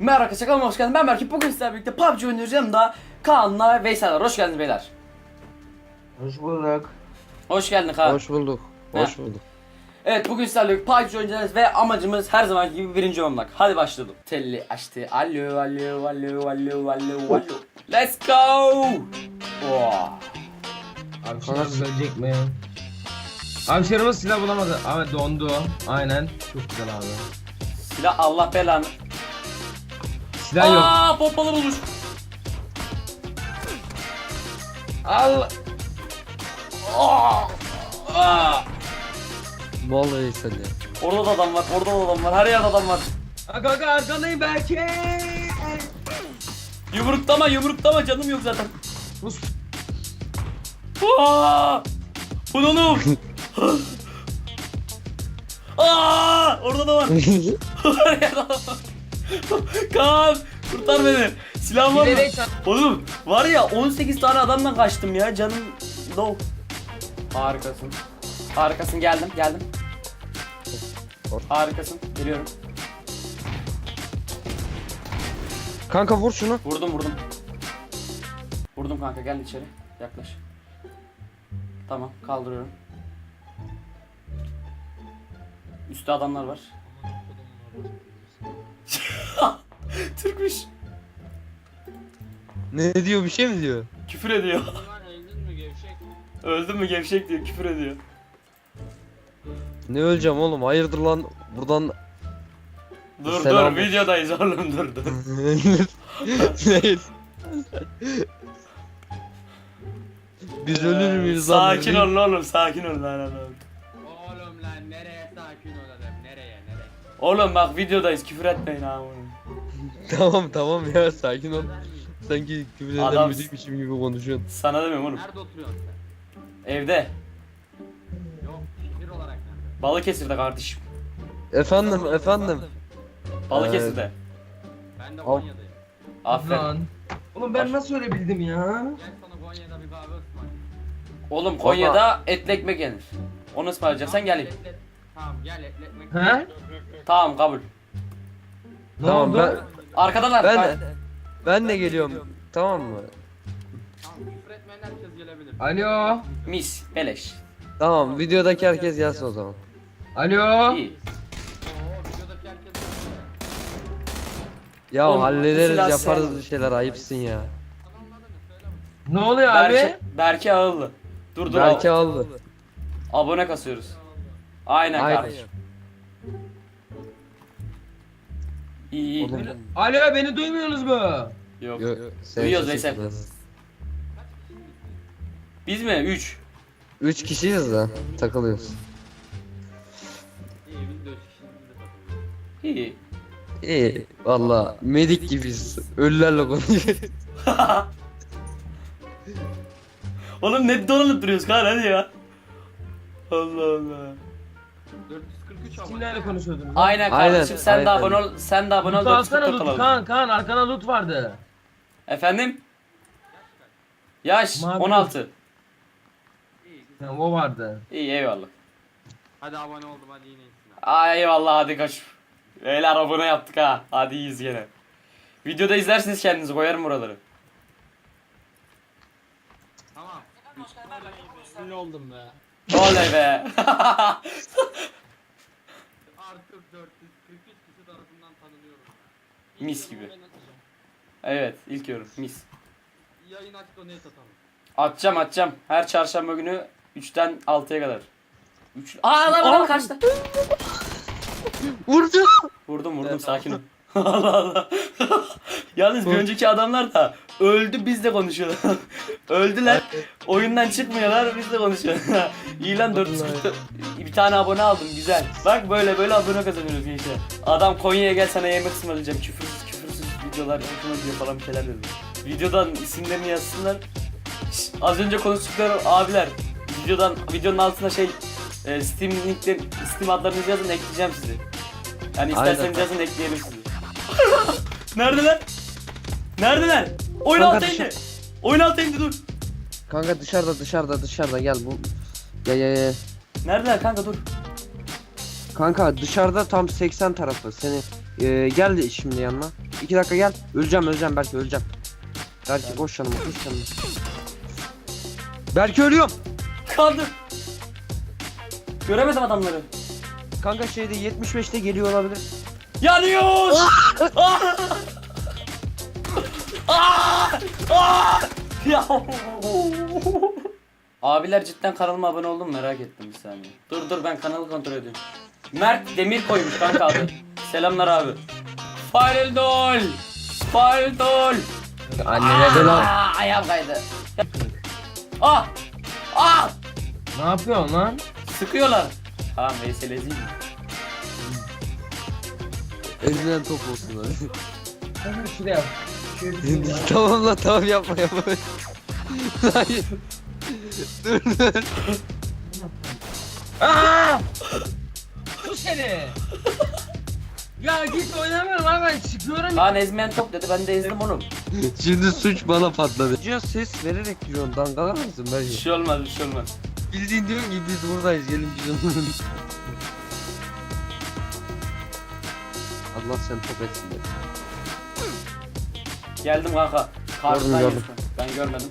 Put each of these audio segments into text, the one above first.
Merhaba arkadaşlar kanalıma hoş geldiniz. Ben Berke. Bugün sizlerle birlikte PUBG oynuyoruz. Yanımda Kaan'la Veysel var. Hoş geldiniz beyler. Hoş bulduk. Hoş geldin Kaan. Hoş bulduk. Ha. Hoş bulduk. Evet bugün sizlerle PUBG oynayacağız ve amacımız her zaman gibi birinci olmak. Hadi başlayalım. Telli açtı. Alo alo alo alo alo alo. Let's go. Oh. Abi şarımız ölecek mi? Abi şarımız silah bulamadı. Abi dondu. Aynen. Çok güzel abi. Silah Allah belanı. Silah yok. Aa pompalar olmuş. Allah. Aa. Aa. Vallahi sen ya. Orada da adam var. Orada da adam var. Her yerde adam var. Ha, Kanka arkandayım belki. Yumruklama yumruklama canım yok zaten. Rus. Aa! Bu ne oğlum? Aa! Orada da var. Her yerde adam var. Kaan kurtar beni. Silahım var mı? Oğlum var ya 18 tane adamdan kaçtım ya canım low. Harikasın. Harikasın geldim geldim. Harikasın geliyorum. Kanka vur şunu. Vurdum vurdum. Vurdum kanka gel içeri. Yaklaş. Tamam kaldırıyorum. Üstte adamlar var. Türkmüş. Ne diyor bir şey mi diyor? Küfür ediyor. öldün mü gevşek? Öldün mü gevşek diyor küfür ediyor. Ne öleceğim oğlum hayırdır lan buradan Dur Selam. dur videodayız oğlum dur dur. Değil. Biz ölür müyüz lan? Sakin ol oğlum sakin ol lan oğlum. Oğlum lan nereye sakin olalım nereye nereye? Oğlum bak videodayız küfür etmeyin ha oğlum. Tamam tamam ya sakin ol. Sanki küfür eden Adam- biriymişim gibi konuşuyorsun. Sana demiyorum oğlum. Nerede oturuyorsun sen? Evde. Yok şehir olarak nerede? Balıkesir'de kardeşim. Efendim efendim. Balıkesir'de. Ben de. Konya'dayım. Aferin. Lan. Oğlum ben nasıl öyle bildim ya? Gel sana Konya'da bir kahve ısmarlayayım. Oğlum Konya'da etli ekmek yenir. Onu ısmarlayacaksan geleyim. Et- et- Tamam gel etli ekmek. He? Tamam kabul. Ne Tamam oldu? ben Arkadanlar. ben Ben... de ben de geliyorum. Tamam mı? Tamam küfür etmeyen herkes gelebilir. Alo. Mis, beleş. Tamam videodaki herkes gelsin o zaman. Alo. İyi. Oo videodaki herkes gelebilir. Ya Oğlum, hallederiz silah yaparız sevmem. bir şeyler ayıpsın ya. Ne oluyor Berke, abi? Berke Ağıllı. Dur dur. Belki ab- aldı. abone kasıyoruz. Aynen, Aynen. kardeşim. İyi iyi. Oğlum, Alo beni duymuyorsunuz mu? Yok. Yo- sen Duyuyoruz sesin Veysel. biraz- Biz mi? 3. Üç kişiyiz takılıyoruz. İyi biz de takılıyoruz. İyi. İyi valla medik gibiyiz. Ölülerle konuşuyoruz. Oğlum ne dolanıp duruyoruz kan hadi ya. Allah Allah. 443 abone. Kimlerle konuşuyordunuz? Aynen Aynen, kardeşim sen de aynen. abone ol. Sen de abone ol. Loot alsana 444 loot. olalım. Kaan Kaan arkana loot vardı. Efendim? Yaş Mavi 16. İyi güzel. Ha, o vardı. İyi eyvallah. Hadi abone oldum hadi yine iyisin. Ay eyvallah hadi kaç. Beyler abone yaptık ha. Hadi iyiyiz gene. Videoda izlersiniz kendinizi koyarım buraları. Tamam. Ünlü oldum be. Oley be. Artık 443 kişi tarafından tanınıyorum. Mis İlk gibi. ben atacağım. evet ilk yorum mis. Yayın aç donate atalım. Atacağım atacağım. Her çarşamba günü 3'ten 6'ya kadar. 3 Aa lan lan kaçtı. Vurdu. Vurdum vurdum sakin ol. Allah Allah. Yalnız bir önceki adamlar da öldü biz de konuşuyorlar. Öldüler. Oyundan çıkmıyorlar biz de konuşuyoruz. İyi lan 440 bir tane abone aldım güzel. Bak böyle böyle abone kazanıyoruz gençler. Adam Konya'ya gel sana yemek ısmarlayacağım. Küfürsüz küfürsüz videolar gidiyor falan bir şeyler dedi. Videodan isimlerini yazsınlar. Şş, az önce konuştukları abiler. Videodan videonun altına şey e, Steam linkleri, Steam adlarınızı yazın ekleyeceğim sizi. Yani isterseniz Aynen. yazın ekleyelim sizi. Neredeler? Neredeler? Oyun Kanka altı dışarı- indi. Oyun altı indi dur. Kanka dışarıda dışarıda dışarıda gel bu. Ya ya ya. Neredeler kanka dur. Kanka dışarıda tam 80 tarafı seni. Ee, gel şimdi yanıma. 2 dakika gel. Öleceğim öleceğim belki öleceğim. Belki koş yanıma koş yanıma. Belki ölüyorum. Kaldım. Göremedim adamları. Kanka şeyde 75'te geliyor olabilir. Yanıyoruz. Ah! Ah! Ya. Abiler cidden kanalıma abone oldun mu merak ettim bir saniye. Dur dur ben kanalı kontrol ediyorum. Mert Demir koymuş kanka adı. Selamlar abi. Faldol. Faldol. Annene de lan. Aa, ayağım kaydı. Ah! Ah! Ne yapıyorsun lan? Sıkıyorlar. Tamam Veysel ezeyim. Elinden top olsun hadi. Bakın şuraya bir şey tamam lan tamam yapma yapma. Hayır. dur dur. Aa! Sus seni. ya git oynamıyorum abi ben çıkıyorum. Kaan ezmeyen top dedi ben de ezdim onu. Şimdi suç bana patladı. Ya ses vererek giriyorsun dangalar mısın Bir belki? şey olmaz bir şey olmaz. Bildiğin diyor ki biz buradayız gelin biz onu. Allah sen top etsin de. Geldim kanka. Karşıdan Gördüm, yiyorsun. Ben görmedim.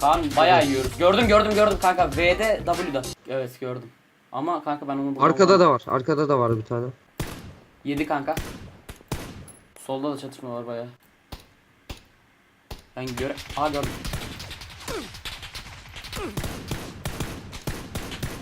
Kaan bayağı yiyoruz. Gördüm gördüm gördüm kanka. V'de W'da. Evet gördüm. Ama kanka ben onu bulamadım. Arkada da var. Arkada da var bir tane. Yedi kanka. Solda da çatışma var bayağı. Ben göre... Aa gördüm.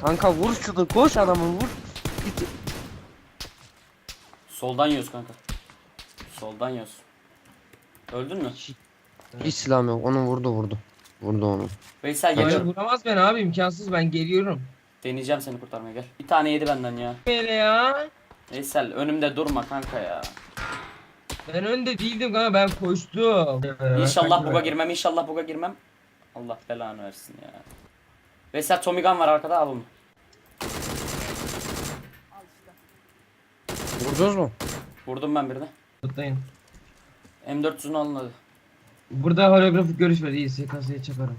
Kanka vur şunu koş adamı vur. Git. Soldan yiyoruz kanka. Soldan yiyoruz. Öldün mü? Hiç silahım yok. Onu vurdu vurdu. Vurdu onu. Veysel Hayır geliyorum. vuramaz beni abi imkansız ben geliyorum. Deneyeceğim seni kurtarmaya gel. Bir tane yedi benden ya. Böyle ya. Veysel önümde durma kanka ya. Ben önde değildim kanka ben koştum. İnşallah buga girmem, inşallah buga girmem. Allah belanı versin ya. Veysel Tommy Gun var arkada al onu. Vurdunuz mu? Vurdum ben birine. Kutlayın. M400'ünü alın hadi. Burada holografik görüş var iyi kasaya çakarım.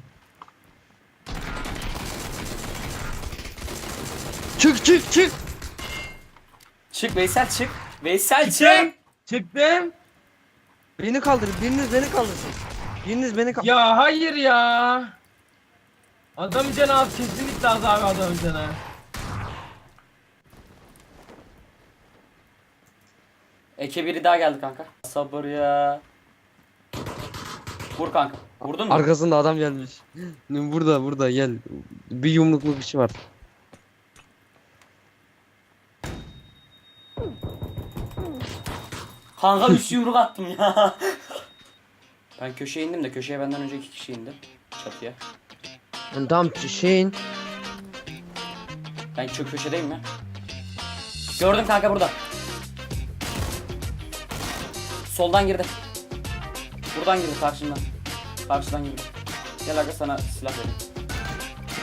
Çık çık çık. Çık Veysel çık. Veysel çık. Çıktım. Beni kaldır. Biriniz beni kaldırsın. Biriniz beni kaldır. Ya hayır ya. Adam canı az kesinlikle az abi adam canı. Eke biri daha geldi kanka. Sabır ya. Vur kanka. Vurdun mu? Arkasında adam gelmiş. Burada burada gel. Bir yumrukluk işi var. Kanka üç yumruk attım ya. ben köşeye indim de köşeye benden önce iki kişi indi. Çatıya. Yani tam şeyin. Ben çok köşedeyim ya. Gördüm kanka burada. Soldan girdi. Buradan girdi karşımdan. Karşıdan girdi. Gel aga sana silah vereyim.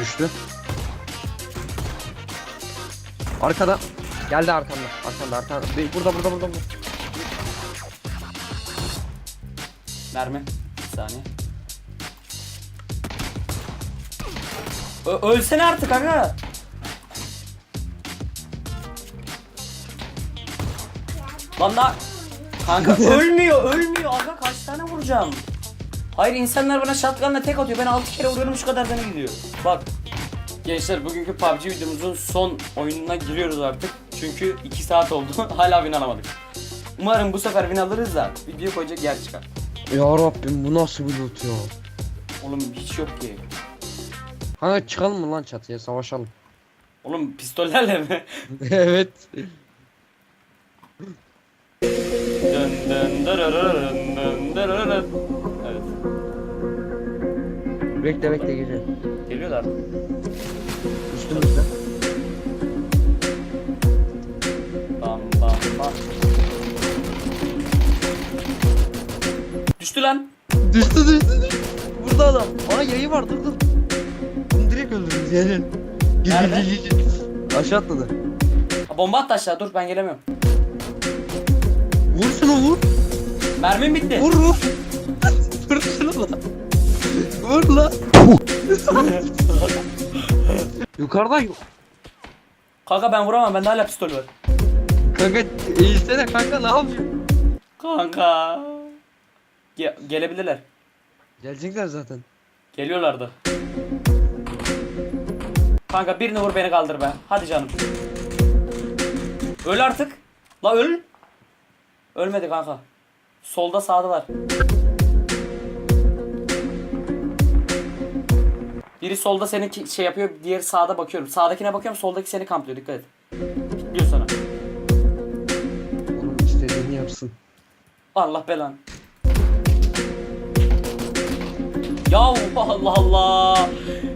Düştü. Arkada. Geldi arkanda. Arkanda arkanda. Burada burada burada. burada. Mermi. Bir saniye. Ö- ölsene artık aga. Lan da Kanka ölmüyor ölmüyor. Aga kaç tane vuracağım? Hayır insanlar bana shotgunla tek atıyor. Ben 6 kere vuruyorum şu kadar tane gidiyor. Bak. Gençler bugünkü PUBG videomuzun son oyununa giriyoruz artık. Çünkü 2 saat oldu. Hala win alamadık. Umarım bu sefer win alırız da video koyacak yer çıkar. Ya Rabbim bu nasıl bir loot ya? Oğlum hiç yok ki. Kanka çıkalım mı lan çatıya? Savaşalım. Oğlum pistollerle mi? evet. Dın dırırırın. Evet. Bekle bekle geliyor. Geliyorlar. Üstümüzde. Bam bam bam. Düştü lan. Düştü düştü düştü. Burada adam. Aa yayı var dur dur. Bunu direkt öldürürüz yani. Gir Nerede? gir gir. Aşağı atladı. Ha, Bomba attı aşağı dur ben gelemiyorum. Vur şunu vur. Mermim bitti. Vur vur. vur şunu lan. Vur lan. Yukarıda yok. Kanka ben vuramam bende hala pistol var. Kanka eğilsene kanka ne yapıyorsun? Kanka. Ge- gelebilirler. Gelecekler zaten. Geliyorlardı. Kanka birini vur beni kaldır be. Hadi canım. Öl artık. La öl. Ölmedi kanka. Solda sağdalar. Biri solda seni şey yapıyor, diğeri sağda bakıyorum. Sağdakine bakıyorum, soldaki seni kamplıyor. Dikkat et. Diyor sana. Onun istediğini yapsın. Allah belan. Ya Allah Allah.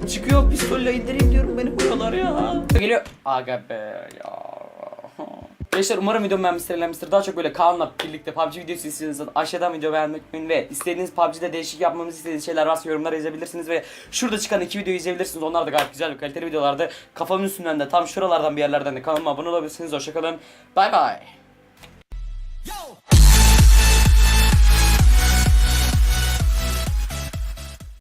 Çıkıyor pistolle indireyim diyorum beni vuruyorlar ya. Geliyor. Aga be ya. Gençler umarım videomu beğenmiştir, eğlenmiştir. Daha çok böyle Kaan'la birlikte PUBG videosu istiyorsanız aşağıdan video beğenmek unutmayın ve istediğiniz PUBG'de değişik yapmamızı istediğiniz şeyler varsa yorumlara yazabilirsiniz ve şurada çıkan iki videoyu izleyebilirsiniz. Onlar da gayet güzel ve kaliteli videolardı. Kafamın üstünden de tam şuralardan bir yerlerden de kanalıma abone olabilirsiniz. Hoşçakalın. Bay bay.